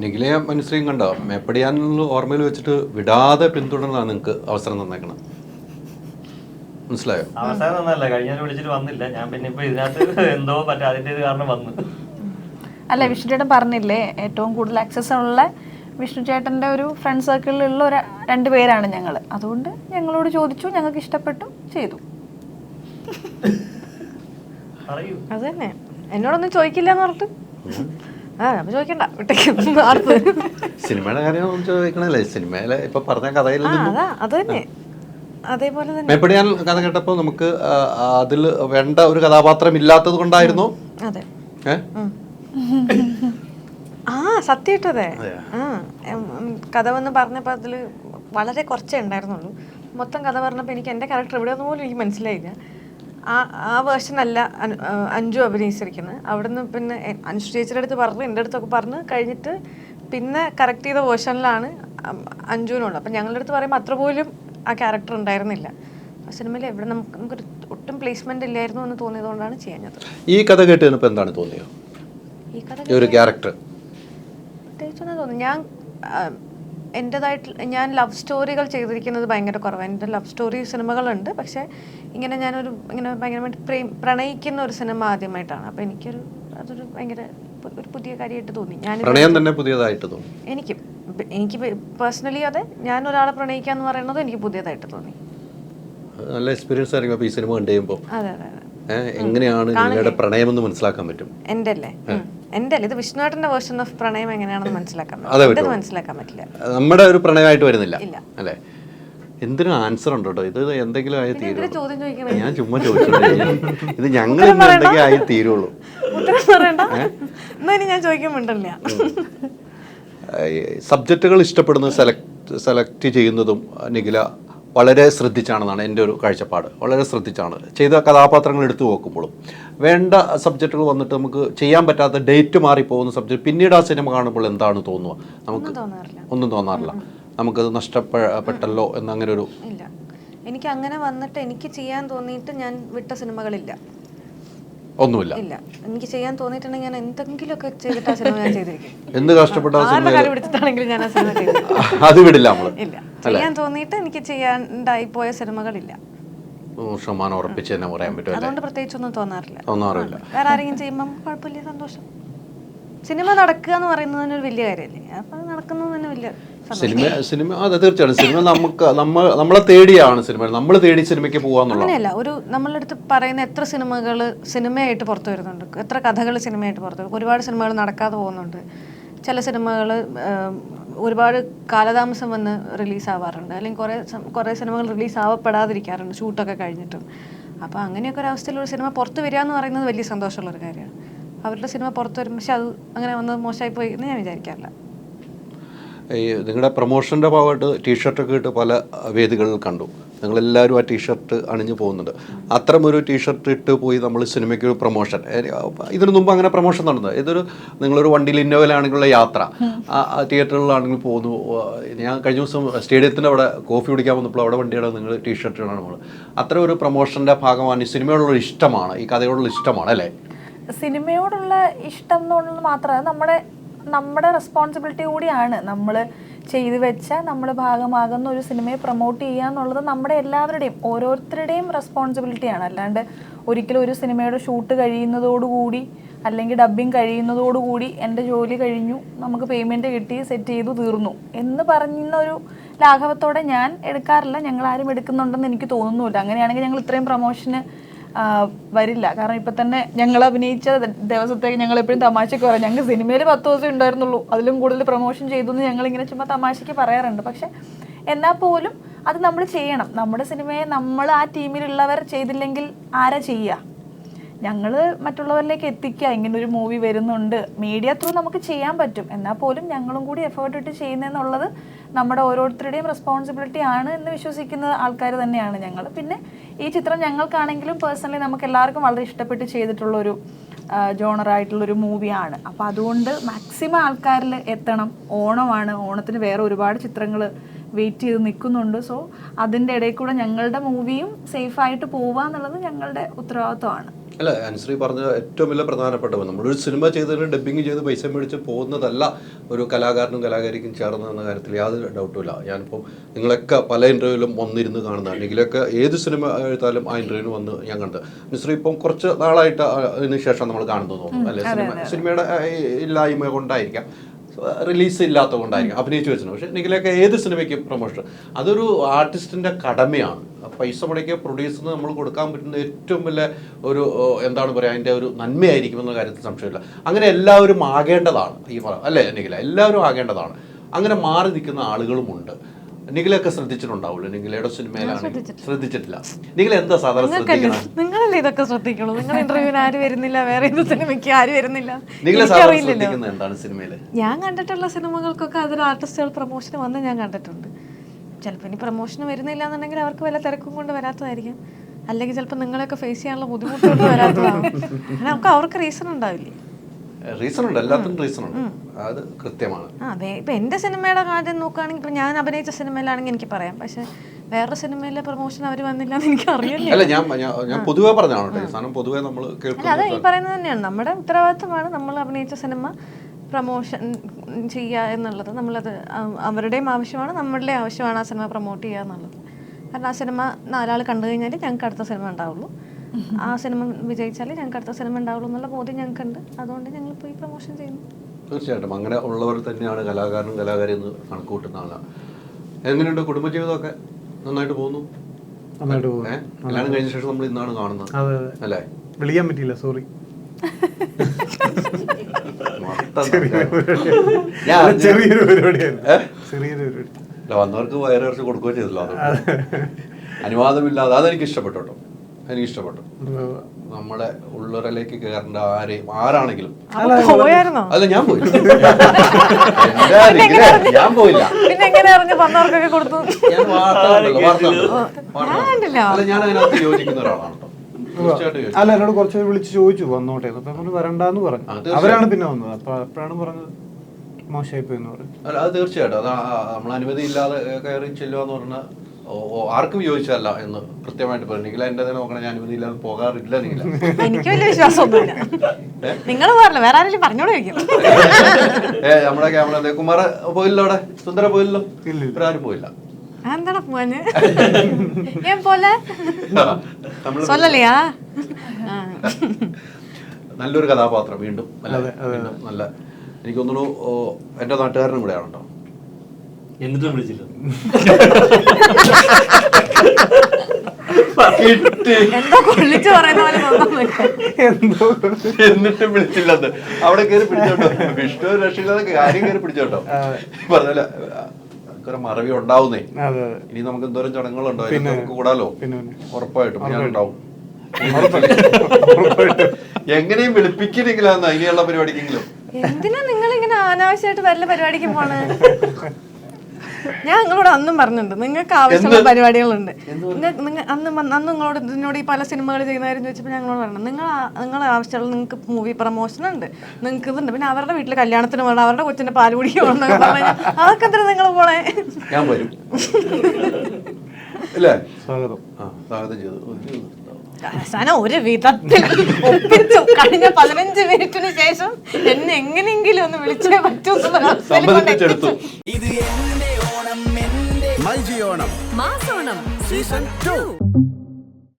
നിഖിലയെ മനസ്സിലും കണ്ടോ? മേപ്പടിയാനുള്ള ഓർമ്മയിൽ വെച്ചിട്ട് വിടാതെ പിന്തുടർന്നാണ് നിങ്ങൾക്ക് അവസരം തന്നേക്കണം മനസ്സിലായോ? അവസരം തന്നല്ല കഴിഞ്ഞ വിളിച്ചിട്ട് വന്നില്ല. ഞാൻ പിന്നെ ഇപ്പൊ ഇതിനകത്ത് എന്തോ പറ്റ അതിന്റെ ഇത് കാരണം വന്നു. അല്ല വിഷ്ണു ചേട്ടൻ പറഞ്ഞില്ലേ ഏറ്റവും കൂടുതൽ ആക്സസ് ഉള്ള വിഷ്ണു ചേട്ടന്റെ ഒരു ഫ്രണ്ട് സർക്കിളിലുള്ള ഒരു രണ്ട് പേരാണ് ഞങ്ങൾ അതുകൊണ്ട് ഞങ്ങളോട് ചോദിച്ചു ഞങ്ങൾക്ക് ഇഷ്ടപ്പെട്ടു ചെയ്തു. അതന്നെ. അത് തന്നെ എന്നോടൊന്നും ചോദിക്കില്ല എന്ന് പറഞ്ഞിട്ട് ചോദിക്കണ്ട. സിനിമയുടെ കാര്യം ചോദിക്കണല്ലേ? സിനിമയിലെ ഇപ്പൊ പറഞ്ഞ കഥയിൽ അതാ തന്നെ. അതേപോലെ തന്നെ. മേപ്പടിയാൻ കഥ കേട്ടപ്പോൾ നമുക്ക് അതിൽ വേണ്ട ഒരു കഥാപാത്രം ഇല്ലാത്തത് കൊണ്ടായിരുന്നു. അതെ. ആ സത്യമായിട്ടതെ? ആ കഥ വന്ന് പറഞ്ഞപ്പോൾ അതിൽ വളരെ കുറച്ചേ ഉണ്ടായിരുന്നുള്ളൂ. മൊത്തം കഥ പറഞ്ഞപ്പോൾ എനിക്ക് എന്റെ ക്യാരക്ടർ എവിടെയെന്ന് പോലും എനിക്ക് മനസ്സിലായില്ല. ആ ആ വേർഷൻ അല്ല അഞ്ജു അഭിനയിച്ചിരിക്കുന്നത് അവിടുന്ന് പിന്നെ അഞ്ജു ചേച്ചിയുടെ അടുത്ത് പറഞ്ഞു എന്റെ അടുത്തൊക്കെ പറഞ്ഞ് കഴിഞ്ഞിട്ട് പിന്നെ കറക്റ്റ് ചെയ്ത വേർഷനിലാണ് അഞ്ജുവിനുള്ളത്. അപ്പം ഞങ്ങളുടെ അടുത്ത് പറയുമ്പോൾ അത്ര പോലും ആ ക്യാരക്ടർ ഉണ്ടായിരുന്നില്ല. ആ സിനിമയിൽ എവിടെ നമുക്ക് നമുക്കൊരു ഒട്ടും പ്ലേസ്മെന്റ് ഇല്ലായിരുന്നു എന്ന് തോന്നിയതുകൊണ്ടാണ് ചെയ്യുന്നത് ഈ കഥ കേട്ട് കഴിഞ്ഞപ്പോൾ എന്താണ് തോന്നിയത്? ഈ കഥ ഒരു ക്യാരക്ടർ പ്രത്യേകിച്ചൊന്നും തോന്നുന്നു ഞാൻ എന്റെതായിട്ട് ഞാൻ ലവ് സ്റ്റോറികൾ ചെയ്തിരിക്കുന്നത് ഭയങ്കര കുറവാണ് എന്റെ ലവ് സ്റ്റോറി സിനിമകളുണ്ട്. പക്ഷേ ഇങ്ങനെ ഞാനൊരു ഇങ്ങനെ ഭയങ്കരമായിട്ട് പ്രേം പ്രണയിക്കുന്ന ഒരു സിനിമ ആദ്യമായിട്ടാണ്. അപ്പോൾ എനിക്കൊരു അതൊരു ഭയങ്കര ഒരു പുതിയ കാര്യമായിട്ട് തോന്നി. ഞാൻ പ്രണയം തന്നെ പുതിയതായിട്ട് തോന്നി. എനിക്ക്. എനിക്ക് പേഴ്സണലി അതെ. ഞാൻ ഒരാളെ പ്രണയിക്കുക എന്ന് പറയുന്നത് എനിക്ക് പുതിയതായിട്ട് തോന്നി. നല്ല എക്സ്പീരിയൻസ് ആയിരിക്കും അപ്പോൾ ഈ സിനിമ കണ്ടു കഴിയുമ്പോൾ അതെ അതെ അതെ. എങ്ങനെയാണ് നിങ്ങളുടെ പ്രണയം എന്ന് മനസ്സിലാക്കാൻ പറ്റും? എന്റെ അല്ലേ അല്ലേ ഇത് വിഷ്ണുവേട്ടന്റെ വേർഷൻ ഓഫ് പ്രണയം എങ്ങനെയാണെന്ന് മനസ്സിലാക്കാൻ അതെ പറ്റും പറ്റുമോ? എന്റെ മനസ്സിലാക്കാൻ പറ്റില്ല. നമ്മുടെ ഒരു പ്രണയമായിട്ട് വരുന്നില്ല. അല്ലേ? എന്തിനും ആൻസർ ഉണ്ട് കേട്ടോ? ഇത് എന്തെങ്കിലും ആയി തീരും ഞാൻ ചുമ്മാ ചോദിച്ചു ഇത് ഞങ്ങൾ എന്തെങ്കിലും ആയി തീരുള്ളൂ. ഞാൻ ചോദിക്കുമ്പോണ്ടല്ല സബ്ജക്റ്റുകൾ ഇഷ്ടപ്പെടുന്ന സെലക്ട് സെലക്ട് ചെയ്യുന്നതും നിഖില വളരെ ശ്രദ്ധിച്ചാണെന്നാണ് എന്റെ ഒരു കാഴ്ചപ്പാട്. വളരെ ശ്രദ്ധിച്ചാണ്. ചെയ്ത കഥാപാത്രങ്ങൾ എടുത്തു നോക്കുമ്പോഴും. വേണ്ട സബ്ജക്റ്റുകൾ വന്നിട്ട് നമുക്ക് ചെയ്യാൻ പറ്റാത്ത ഡേറ്റ് മാറിപ്പോകുന്ന സബ്ജക്റ്റ് പിന്നീട് ആ സിനിമ കാണുമ്പോൾ എന്താണ് തോന്നുക നമുക്ക് ഒന്നും തോന്നാറില്ല. നമുക്കത് നഷ്ടപ്പെട്ടല്ലോ എന്നങ്ങനെ ഒരു ഇല്ല. എനിക്ക് അങ്ങനെ വന്നിട്ട് എനിക്ക് ചെയ്യാൻ തോന്നിയിട്ട് ഞാൻ വിട്ട സിനിമകളില്ല. ഒന്നുമില്ല. ഇല്ല. എനിക്ക് ചെയ്യാൻ തോന്നിയിട്ടുണ്ടെങ്കിൽ ഞാൻ എന്തെങ്കിലുമൊക്കെ ചെയ്തിട്ട് ആ സിനിമ ഞാൻ ചെയ്തിരിക്കും. എന്ത് കഷ്ടപ്പെട്ട ആ ആരുടെ സിനിമ ഞാൻ ആ സിനിമ അത് വിടില്ല നമ്മൾ ഇല്ല. ചെയ്യാൻ തോന്നിയിട്ട് എനിക്ക് ചെയ്യാണ്ടായി പോയ സിനിമകളില്ല. നൂറ് ശതമാനം ഉറപ്പിച്ച് തന്നെ പറയാൻ പറ്റും അതുകൊണ്ട് പ്രത്യേകിച്ചൊന്നും തോന്നാറില്ല. തോന്നാറില്ല. വേറെ ആരെങ്കിലും ചെയ്യുമ്പം കുഴപ്പമില്ല സന്തോഷം. സിനിമ നടക്കുക എന്ന് പറയുന്നത് തന്നെ ഒരു വലിയ കാര്യമല്ലേ? അപ്പൊ നടക്കുന്നത് തന്നെ വലിയ സിനിമ സിനിമ അതെ തീർച്ചയായും സിനിമ നമുക്ക് നമ്മൾ നമ്മളെ തേടിയാണ് സിനിമ. നമ്മൾ തേടി സിനിമയ്ക്ക് അങ്ങനെയല്ല ഒരു നമ്മളടുത്ത് പറയുന്ന എത്ര സിനിമകൾ സിനിമയായിട്ട് പുറത്തു വരുന്നുണ്ട്. എത്ര കഥകൾ സിനിമയായിട്ട് പുറത്തു വരും ഒരുപാട് സിനിമകൾ നടക്കാതെ പോകുന്നുണ്ട്. ചില സിനിമകൾ ഒരുപാട് കാലതാമസം വന്ന് റിലീസ് ആവാറുണ്ട് അല്ലെങ്കിൽ കുറേ കുറേ സിനിമകൾ റിലീസ് ആവപ്പെടാതിരിക്കാറുണ്ട് ഷൂട്ടൊക്കെ കഴിഞ്ഞിട്ടും. അപ്പോൾ അങ്ങനെയൊക്കെ ഒരു അവസ്ഥയിൽ ഒരു സിനിമ പുറത്ത് വരിക എന്ന് പറയുന്നത് വലിയ സന്തോഷമുള്ള ഒരു കാര്യമാണ്. അവരുടെ സിനിമ പുറത്ത് വരും പക്ഷെ അത് അങ്ങനെ വന്ന് മോശമായി പോയി എന്ന് ഞാൻ വിചാരിക്കാറില്ല. ഈ നിങ്ങളുടെ പ്രൊമോഷന്റെ ഭാഗമായിട്ട് ടീഷർട്ടൊക്കെ ഇട്ട് പല വേദികളിൽ കണ്ടു. നിങ്ങളെല്ലാവരും ആ ടീഷർട്ട് അണിഞ്ഞു പോകുന്നുണ്ട്. അത്രമൊരു ടീഷർട്ട് ഇട്ട് പോയി നമ്മൾ സിനിമയ്ക്ക് ഒരു പ്രൊമോഷൻ ഇതിനു മുമ്പ് അങ്ങനെ പ്രൊമോഷൻ നടന്നത്. ഇതൊരു നിങ്ങളൊരു വണ്ടിയിൽ ഇന്നോവയിലാണെങ്കിലുള്ള യാത്ര. തിയേറ്ററുകളിലാണെങ്കിൽ പോകുന്നു. ഞാൻ കഴിഞ്ഞ ദിവസം സ്റ്റേഡിയത്തിന്റെ അവിടെ കോഫി കുടിക്കാൻ വന്നപ്പോൾ അവിടെ വണ്ടിയുടെ നിങ്ങൾ ടീഷർട്ടാണ് നമ്മൾ അത്ര ഒരു പ്രൊമോഷന്റെ ഭാഗമാണ് ഈ സിനിമയോടുള്ള ഇഷ്ടമാണ്. ഈ കഥയോടുള്ള ഇഷ്ടമാണ് അല്ലേ? സിനിമയോടുള്ള ഇഷ്ടം എന്നുള്ളത് മാത്രമല്ല നമ്മുടെ നമ്മുടെ റെസ്പോൺസിബിലിറ്റി കൂടിയാണ് നമ്മൾ ചെയ്തു വെച്ച നമ്മൾ ഭാഗമാകുന്ന ഒരു സിനിമയെ പ്രൊമോട്ട് ചെയ്യുക എന്നുള്ളത് നമ്മുടെ എല്ലാവരുടെയും ഓരോരുത്തരുടെയും റെസ്പോൺസിബിലിറ്റിയാണ് അല്ലാണ്ട് ഒരിക്കലും ഒരു സിനിമയുടെ ഷൂട്ട് കഴിയുന്നതോടുകൂടി അല്ലെങ്കിൽ ഡബ്ബിങ് കഴിയുന്നതോടുകൂടി എന്റെ ജോലി കഴിഞ്ഞു നമുക്ക് പേയ്മെന്റ് കിട്ടി സെറ്റ് ചെയ്തു തീർന്നു എന്ന് പറയുന്ന ഒരു ലാഘവത്തോടെ ഞാൻ എടുക്കാറില്ല. ഞങ്ങൾ ആരും എടുക്കുന്നുണ്ടെന്ന് എനിക്ക് തോന്നുന്നില്ല അങ്ങനെയാണെങ്കിൽ ഞങ്ങൾ ഇത്രയും പ്രൊമോഷന് വരില്ല. കാരണം ഇപ്പൊ തന്നെ ഞങ്ങൾ അഭിനയിച്ച ദിവസത്തേക്ക് ഞങ്ങൾ എപ്പോഴും തമാശക്ക് പറയാം ഞങ്ങൾ സിനിമയിൽ പത്ത് ദിവസം ഉണ്ടായിരുന്നുള്ളൂ. അതിലും കൂടുതൽ പ്രൊമോഷൻ ചെയ്തു എന്ന് ഞങ്ങൾ ഇങ്ങനെ ചുമ്മാ തമാശക്ക് പറയാറുണ്ട്. പക്ഷെ എന്നാൽ പോലും അത് നമ്മൾ ചെയ്യണം. നമ്മുടെ സിനിമയെ നമ്മൾ ആ ടീമിലുള്ളവർ ചെയ്തില്ലെങ്കിൽ ആരാ ചെയ്യുക ഞങ്ങൾ മറ്റുള്ളവരിലേക്ക് എത്തിക്കുക. ഇങ്ങനെ ഒരു മൂവി വരുന്നുണ്ട്. മീഡിയ ത്രൂ നമുക്ക് ചെയ്യാൻ പറ്റും. എന്നാൽ പോലും ഞങ്ങളും കൂടി എഫേർട്ട് ഇട്ട് ചെയ്യുന്നതെന്നുള്ളത് നമ്മുടെ ഓരോരുത്തരുടെയും റെസ്പോൺസിബിലിറ്റി ആണ് എന്ന് വിശ്വസിക്കുന്ന ആൾക്കാർ തന്നെയാണ് ഞങ്ങൾ പിന്നെ ഈ ചിത്രം ഞങ്ങൾക്കാണെങ്കിലും പേഴ്സണലി നമുക്ക് എല്ലാവർക്കും വളരെ ഇഷ്ടപ്പെട്ട് ചെയ്തിട്ടുള്ളൊരു ജോണറായിട്ടുള്ളൊരു മൂവിയാണ് അപ്പോൾ അതുകൊണ്ട് മാക്സിമം ആൾക്കാരിൽ എത്തണം. ഓണമാണ്. ഓണത്തിന് വേറെ ഒരുപാട് ചിത്രങ്ങൾ വെയിറ്റ് ചെയ്ത് നിൽക്കുന്നുണ്ട്. സോ അതിന്റെ ഇടയിൽ കൂടെ ഞങ്ങളുടെ മൂവിയും സേഫായിട്ട് പോവുക എന്നുള്ളത് ഞങ്ങളുടെ ഉത്തരവാദിത്വമാണ്. അല്ല അനുശ്രീ പറഞ്ഞ ഏറ്റവും വലിയ പ്രധാനപ്പെട്ട നമ്മളൊരു സിനിമ ചെയ്തതിന് ഡബ്ബിങ് ചെയ്ത് പൈസ മേടിച്ച് പോകുന്നതല്ല ഒരു കലാകാരനും കലാകാരിക്കും ചേർന്ന് എന്ന കാര്യത്തിൽ യാതൊരു ഡൗട്ടും ഇല്ല. ഞാനിപ്പം നിങ്ങളൊക്കെ പല ഇന്റർവ്യൂവിലും വന്നിരുന്ന് കാണുന്ന അല്ലെങ്കിലൊക്കെ ഏത് സിനിമ എടുത്താലും ആ ഇന്റർവ്യൂവിന് വന്ന് ഞാൻ കണ്ടത്. അനുശ്രീ ഇപ്പം കുറച്ച് നാളായിട്ട് അതിന് ശേഷം നമ്മൾ കാണുന്നു തോന്നുന്നു. അല്ലെ? സിനിമ സിനിമയുടെ ഇല്ലായ്മ കൊണ്ടായിരിക്കാം. റിലീസ് ഇല്ലാത്ത കൊണ്ടായിരിക്കും അഭിനയിച്ചു വെച്ചത് പക്ഷേ നിഖിലൊക്കെ ഏത് സിനിമയ്ക്കും പ്രൊമോഷൻ അതൊരു ആർട്ടിസ്റ്റിന്റെ കടമയാണ്. പൈസ മുടക്കിയ പ്രൊഡ്യൂസറിന് നമ്മൾ കൊടുക്കാൻ പറ്റുന്ന ഏറ്റവും വലിയ ഒരു എന്താണ് പറയുക അതിന്റെ ഒരു നന്മയായിരിക്കും എന്ന കാര്യത്തിൽ സംശയമില്ല. അങ്ങനെ എല്ലാവരും ആകേണ്ടതാണ് ഈ അല്ലേ നിഖില? എല്ലാവരും ആകേണ്ടതാണ്. അങ്ങനെ മാറി നിൽക്കുന്ന ആളുകളുമുണ്ട്. നിഖിലൊക്കെ ശ്രദ്ധിച്ചിട്ടുണ്ടാവുള്ളൂ. നിങ്ങളുടെ സിനിമയിലാണ്. ശ്രദ്ധിച്ചിട്ടില്ല. നിങ്ങൾ എന്താ സാധാരണ നിങ്ങളല്ലേ ഇതൊക്കെ ശ്രദ്ധിക്കുള്ളൂ. നിങ്ങൾ ഇന്റർവ്യൂവിന് ആര് വരുന്നില്ല? വേറെ ഏത് സിനിമയ്ക്ക് ആര് വരുന്നില്ല? എന്താണ് സിനിമയിൽ ഞാൻ കണ്ടിട്ടുള്ള സിനിമകൾക്കൊക്കെ അതിൽ ആർട്ടിസ്റ്റുകൾ പ്രൊമോഷന് വന്ന് ഞാൻ കണ്ടിട്ടുണ്ട്. ചിലപ്പോൾ ഇനി പ്രൊമോഷന് വരുന്നില്ല എന്നുണ്ടെങ്കിൽ അവർക്ക് വല്ല തിരക്കും കൊണ്ട് വരാത്തതായിരിക്കും. അല്ലെങ്കിൽ ചിലപ്പോൾ നിങ്ങളെയൊക്കെ ഫേസ് ചെയ്യാനുള്ള ബുദ്ധിമുട്ടുകൾ വരാത്തതാണ് നമുക്ക് അവർക്ക് റീസൺ ഉണ്ടാവില്ലേ? റീസൺ ഉണ്ട്. എല്ലാത്തിനും റീസൺ ഉണ്ട്. അത് കൃത്യമാണ്. ഇപ്പം എന്റെ സിനിമയുടെ കാര്യം നോക്കുകയാണെങ്കിൽ ഇപ്പം ഞാൻ അഭിനയിച്ച സിനിമയിലാണെങ്കിൽ എനിക്ക് പറയാം. പക്ഷേ വേറെ സിനിമയിലെ പ്രൊമോഷൻ അവർ വന്നില്ല എന്ന് എനിക്ക് അറിയില്ല. അല്ല ഞാൻ ഞാൻ- പൊതുവേ സാധനം പൊതുവേ നമ്മൾ അത് ഈ പറയുന്നത് തന്നെയാണ്. നമ്മുടെ ഉത്തരവാദിത്തമാണ് നമ്മൾ അഭിനയിച്ച സിനിമ പ്രൊമോഷൻ ചെയ്യുക എന്നുള്ളത്. നമ്മളത് അവരുടെയും ആവശ്യമാണ് നമ്മളുടെ ആവശ്യമാണ് ആ സിനിമ പ്രൊമോട്ട് ചെയ്യുക എന്നുള്ളത്. കാരണം ആ സിനിമ നാലാൾ കണ്ടു കഴിഞ്ഞാൽ ഞങ്ങൾക്ക് അടുത്ത സിനിമ ഉണ്ടാവുള്ളൂ. ആ സിനിമ വിജയിച്ചാൽ ഞങ്ങൾക്ക് അടുത്ത സിനിമ ഉണ്ടാവുള്ളൂ എന്നുള്ള ബോധ്യം ഞങ്ങൾക്കുണ്ട്. അതുകൊണ്ട് ഞങ്ങൾ പോയി പ്രൊമോഷൻ ചെയ്യുന്നു. തീർച്ചയായിട്ടും. അങ്ങനെ ഉള്ളവർ തന്നെയാണ് കലാകാരനും കലാകാരി എന്ന് കണക്കുകൂട്ടുന്ന ആളാണ്. എങ്ങനെയുണ്ട് കുടുംബജീവിതമൊക്കെ? നന്നായിട്ട് പോകുന്നു? നന്നായിട്ട് പോകുന്നു. കല്യാണം കഴിഞ്ഞ ശേഷം നമ്മൾ ഇന്നാണ് കാണുന്നത്. അല്ലേ? വിളിക്കാൻ പറ്റിയില്ല സോറി ചെറിയൊരു പരിപാടിയായിരുന്നു. ചെറിയൊരു പരിപാടി. വന്നവർക്ക് വയറിറച്ച് കൊടുക്കുകയും ചെയ്തല്ലോ അനുവാദമില്ലാതെ അതെനിക്ക് ഇഷ്ടപ്പെട്ടു കേട്ടോ. എനിക്ക് ഇഷ്ടപ്പെട്ടു നമ്മളെ ഉള്ളൊരലേക്ക് കയറേണ്ട ആരെയും ആരാണെങ്കിലും. അല്ല ഞാൻ പോയി. ഞാൻ പോയില്ല. പിന്നെ എങ്ങനെ അറിഞ്ഞു വന്നവർക്കൊക്കെ കൊടുത്തു? ഞാൻ വാർത്ത വാർത്ത കണ്ടല്ലോ. വാർത്ത ഞാൻ കണ്ടല്ലോ. കണ്ടില്ല. അല്ല ഞാൻ അതിനകത്ത് യോജിക്കുന്ന ഒരാളാണ് അല്ല എന്നോട് കുറച്ച് പേര് വിളിച്ച് ചോദിച്ചു വന്നോട്ടെ വരണ്ടെന്ന് അപ്പൊ നമ്മൾ വരണ്ടാന്ന് പറഞ്ഞു. അവരാണ് പിന്നെ വന്നത്. അപ്പൊ അപ്പോഴാണ് പറഞ്ഞത് മോശമായി പോയി എന്ന് പറഞ്ഞു അല്ല അത് തീർച്ചയായിട്ടും. അത് നമ്മൾ അനുമതി ഇല്ലാതെ കയറി ചെല്ലുക എന്ന് പറഞ്ഞാൽ ആർക്കും യോജിച്ചതല്ല എന്ന് കൃത്യമായിട്ട് പറഞ്ഞു. നിഖില എന്റെ തന്നെ ഞാൻ ഇവർ ഇല്ലാതെ പോകാറില്ല നിഖില. എനിക്ക് വലിയ വിശ്വാസമൊന്നുമില്ല. നിങ്ങൾ പറഞ്ഞില്ല വേറെ ആരെങ്കിലും പറഞ്ഞോളൂ ഏ നമ്മുടെ ക്യാമറ അതെ പോയില്ല അവിടെ? സുന്ദര പോയില്ലോ ഇവരാരും പോയില്ല. എന്താടാ പോവാന് ഞാൻ പോലെ? സൊല്ലലയാ നല്ലൊരു കഥാപാത്രം വീണ്ടും നല്ല. എനിക്ക് തോന്നുന്നു എന്റെ നാട്ടുകാരനും കൂടെയാണ് കേട്ടോ എന്നിട്ടും വിളിച്ചില്ല. എന്തോ കൊള്ളിച്ച് പറയുന്ന പോലെ എന്നിട്ടും വിളിച്ചില്ലെന്ന് അവിടെ കയറി പിടിച്ചോട്ടോ. വിഷ്ണു രക്ഷില്ലാതെ കാര്യം കയറി പിടിച്ചോട്ടോ. പറഞ്ഞല്ല ഒരു മറവി ഉണ്ടാവുന്നേ. ഇനി നമുക്ക് എന്തോരം ചടങ്ങുകളുണ്ടോ? നമുക്ക് കൂടാലോ. ഉറപ്പായിട്ടും. ഞാൻ ഉണ്ടാവും. എങ്ങനെയും വിളിപ്പിക്കുന്നെങ്കിലാന്ന് ഇനിയുള്ള പരിപാടിക്കെങ്കിലും. എന്തിനാ നിങ്ങൾ ഇങ്ങനെ അനാവശ്യമായിട്ട് വല്ല പരിപാടിക്ക് പോണ്? ഞാൻ നിങ്ങളോട് അന്നും പറഞ്ഞിട്ടുണ്ട്. നിങ്ങൾക്ക് ആവശ്യമുള്ള പരിപാടികളുണ്ട്. നിങ്ങ- നിങ്ങ- അന്ന് അന്ന് നിങ്ങളോട് ഇതിനോട് ഈ പല സിനിമകൾ ചെയ്യുന്നവരും ചോദിച്ചപ്പോൾ ഞങ്ങളോട് പറഞ്ഞു നിങ്ങൾ നിങ്ങൾ ആവശ്യമുള്ള നിങ്ങൾക്ക് മൂവി പ്രൊമോഷൻ ഉണ്ട്. നിങ്ങൾക്ക് ഇതുണ്ട്. പിന്നെ അവരുടെ വീട്ടിൽ കല്യാണത്തിന് പോകണം അവരുടെ കൊച്ചിന്റെ പാൽ എന്നൊക്കെ അതൊക്കെ എന്തിനാ നിങ്ങൾ പോളെ ഞാൻ വരും. അല്ലേ? സ്വാഗതം. സ്വാഗതം ചെയ്തു. ഒരു- അവസാനം ഒരു വിധത്തിൽ ഒപ്പിച്ചു. കഴിഞ്ഞ പതിനഞ്ച് മിനിറ്റിന് ശേഷം എന്നെ എങ്ങനെയെങ്കിലും ഒന്ന് വിളിച്ചേ പറ്റൂ എന്നുള്ള എത്തിച്ചു. മൈജി ഓണം. മാസോണം. Season two